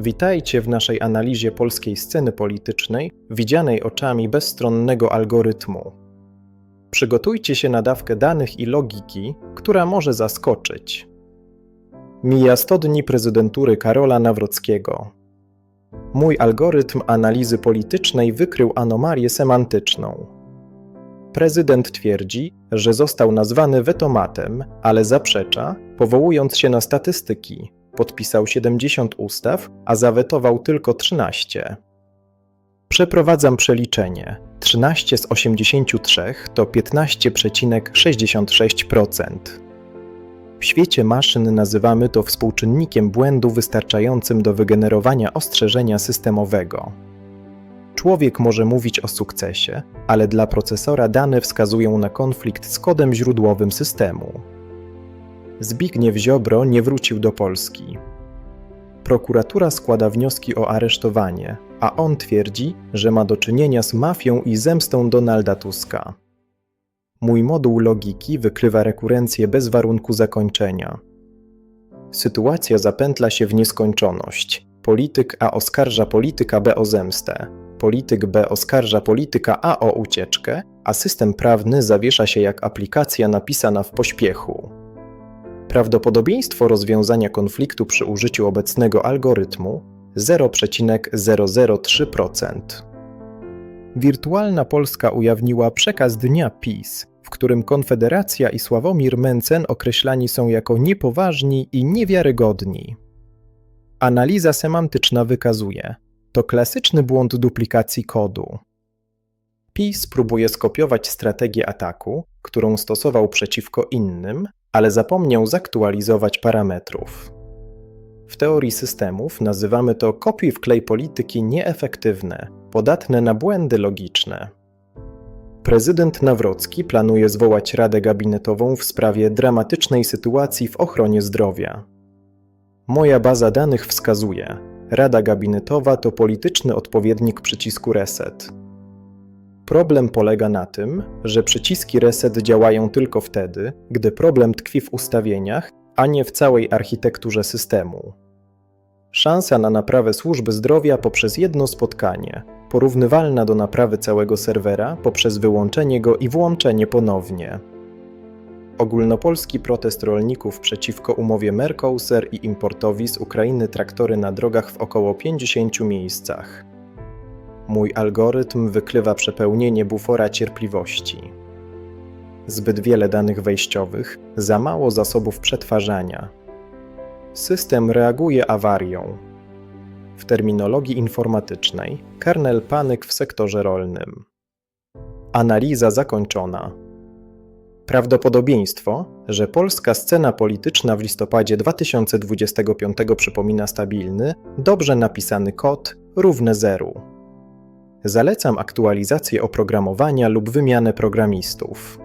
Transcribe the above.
Witajcie w naszej analizie polskiej sceny politycznej, widzianej oczami bezstronnego algorytmu. Przygotujcie się na dawkę danych i logiki, która może zaskoczyć. Mija 100 dni prezydentury Karola Nawrockiego. Mój algorytm analizy politycznej wykrył anomalię semantyczną. Prezydent twierdzi, że został nazwany wetomatem, ale zaprzecza, powołując się na statystyki. Podpisał 70 ustaw, a zawetował tylko 13. Przeprowadzam przeliczenie. 13 z 83 to 15,66%. W świecie maszyn nazywamy to współczynnikiem błędu wystarczającym do wygenerowania ostrzeżenia systemowego. Człowiek może mówić o sukcesie, ale dla procesora dane wskazują na konflikt z kodem źródłowym systemu. Zbigniew Ziobro nie wrócił do Polski. Prokuratura składa wnioski o aresztowanie, a on twierdzi, że ma do czynienia z mafią i zemstą Donalda Tuska. Mój moduł logiki wykrywa rekurencję bez warunku zakończenia. Sytuacja zapętla się w nieskończoność. Polityk A oskarża polityka B o zemstę. Polityk B oskarża polityka A o ucieczkę, a system prawny zawiesza się jak aplikacja napisana w pośpiechu. Prawdopodobieństwo rozwiązania konfliktu przy użyciu obecnego algorytmu 0,003%. Wirtualna Polska ujawniła przekaz dnia PiS, w którym Konfederacja i Sławomir Mencen określani są jako niepoważni i niewiarygodni. Analiza semantyczna wykazuje, to klasyczny błąd duplikacji kodu. PiS próbuje skopiować strategię ataku, którą stosował przeciwko innym, ale zapomniał zaktualizować parametrów. W teorii systemów nazywamy to kopiuj wklej polityki nieefektywne, podatne na błędy logiczne. Prezydent Nawrocki planuje zwołać Radę Gabinetową w sprawie dramatycznej sytuacji w ochronie zdrowia. Moja baza danych wskazuje, Rada Gabinetowa to polityczny odpowiednik przycisku reset. Problem polega na tym, że przyciski reset działają tylko wtedy, gdy problem tkwi w ustawieniach, a nie w całej architekturze systemu. Szansa na naprawę służby zdrowia poprzez jedno spotkanie, porównywalna do naprawy całego serwera poprzez wyłączenie go i włączenie ponownie. Ogólnopolski protest rolników przeciwko umowie Mercosur i importowi z Ukrainy traktory na drogach w około 50 miejscach. Mój algorytm wykrywa przepełnienie bufora cierpliwości. Zbyt wiele danych wejściowych, za mało zasobów przetwarzania. System reaguje awarią. W terminologii informatycznej kernel panik w sektorze rolnym. Analiza zakończona. Prawdopodobieństwo, że polska scena polityczna w listopadzie 2025 przypomina stabilny, dobrze napisany kod równe zeru. Zalecam aktualizację oprogramowania lub wymianę programistów.